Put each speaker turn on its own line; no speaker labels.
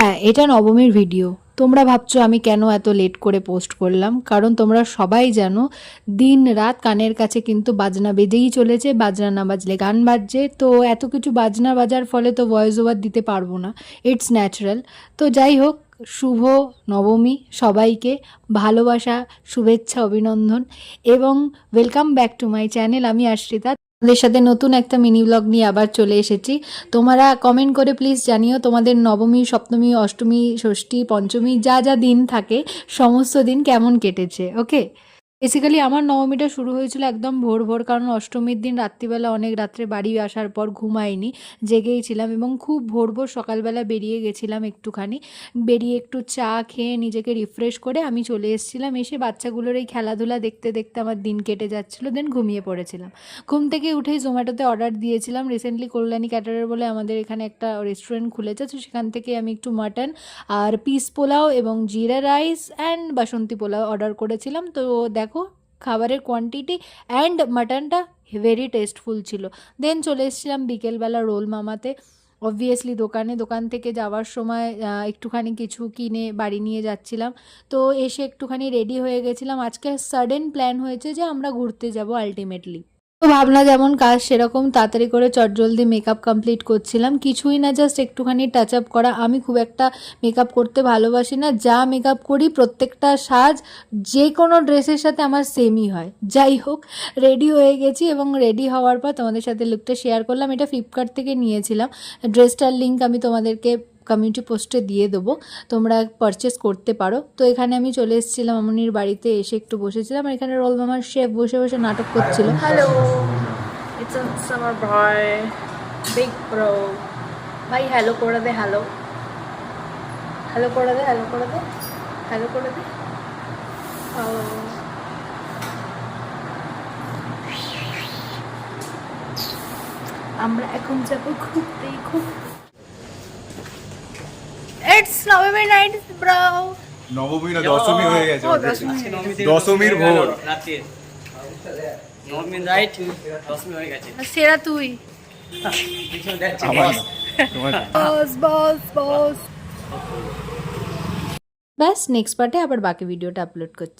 হ্যাঁ এটা নবমীর ভিডিও তোমরা ভাবছ আমি কেন এত লেট করে পোস্ট করলাম? কারণ তোমরা সবাই জানো, দিন রাত কানের কাছে কিন্তু বাজনা বেজেই চলেছে, বাজনা না বাজলে গান বাজছে। তো এত কিছু বাজনা বাজার ফলে তো ভয়েস ওভার দিতে পারব না। ইটস ন্যাচারাল তো যাই হোক, শুভ নবমী সবাইকে। ভালোবাসা, শুভেচ্ছা, অভিনন্দন। এবং welcome back to my channel আমি আশ্রিতা। তোমাদের সাথে নতুন একটা মিনি ব্লগ নিয়ে আবার চলে এসেছি। তোমরা কমেন্ট করে প্লিজ জানিও তোমাদের নবমী, সপ্তমী, অষ্টমী, ষষ্ঠী, পঞ্চমী যা যা দিন থাকে, সমস্ত দিন কেমন কেটেছে ওকে বেসিক্যালি আমার নবমীটা শুরু হয়েছিল একদম ভোর ভোর, কারণ অষ্টমীর দিন রাত্রিবেলা অনেক রাত্রে বাড়ি আসার পর ঘুমাইনি, জেগেই ছিলাম এবং খুব ভোর ভোর সকালবেলা বেরিয়ে গেছিলাম একটুখানি। বেরিয়ে একটু চা খেয়ে নিজেকে রিফ্রেশ করে আমি চলে এসেছিলাম, এসে বাচ্চাগুলোর এই খেলাধুলা দেখতে দেখতে আমার দিন কেটে যাচ্ছিল দেন ঘুমিয়ে পড়েছিলাম। ঘুম থেকে উঠেই জোম্যাটোতে অর্ডার দিয়েছিলাম। রিসেন্টলি কল্যাণী ক্যাটারার বলে আমাদের এখানে একটা রেস্টুরেন্ট খুলেছে, তো সেখান থেকে আমি একটু মাটন আর পিস পোলাও এবং jeera rice and Basanti pulao order করেছিলাম। তো দেখো খাবারের কোয়ান্টিটি অ্যান্ড মাটনটা ভেরি টেস্টফুল ছিল। দেন চলে এসেছিলাম বিকেলবেলা রোল মামাতে। অবভিয়াসলি দোকানে, দোকান থেকে যাওয়ার সময় একটুখানি কিছু কিনে বাড়ি নিয়ে যাচ্ছিলাম। তো এসে একটুখানি রেডি হয়ে গেছিলাম। আজকে সাডেন প্ল্যান হয়েছে যে আমরা ঘুরতে যাব আলটিমেটলি তো ভাবনা যেমন কাজ সেরকম, তাড়াতাড়ি করে চটজলদি মেকআপ কমপ্লিট করছিলাম। কিছুই না জাস্ট একটুখানি টাচ আপ করা। আমি খুব একটা মেকআপ করতে ভালোবাসি না। যা মেকআপ করি প্রত্যেকটা সাজ যে কোনো ড্রেসের সাথে আমার সেমই হয়। যাই হোক রেডি হয়ে গেছি এবং রেডি হওয়ার পর তোমাদের সাথে লুকটা শেয়ার করলাম। এটা ফ্লিপকার্ট থেকে নিয়েছিলাম। ড্রেসটার লিঙ্ক আমি তোমাদেরকে কমিউনিটি পোস্টে দিয়ে দেবো। তোমরা পারচেস করতে পারো। তো এখানে আমি চলে এসেছিলাম আমনির বাড়িতে এসে একটু বসেছিলাম। আর এখানে রোল মামার শেফ বসে বসে নাটক করছিল।
Hello a summer boy, big bro. ভাই হ্যালো করে দে হ্যালো হ্যালো করে দে হ্যালো করে দে হ্যালো করে দে। হ্যালো আমরা এখন যাব ঘুরতে ঘুরতে। ইটস নভেম্বর নাইট ব্রো
নবমী না দশমী হয়ে গেছে। দশমীর ভোর।
রাতে। নবমী নাইট দশমী হয়ে গেছে।
সেরা তুই। বস বস বস।
ব্যাস নেক্সট পার্টে আবার বাকি ভিডিওটা আপলোড করছি।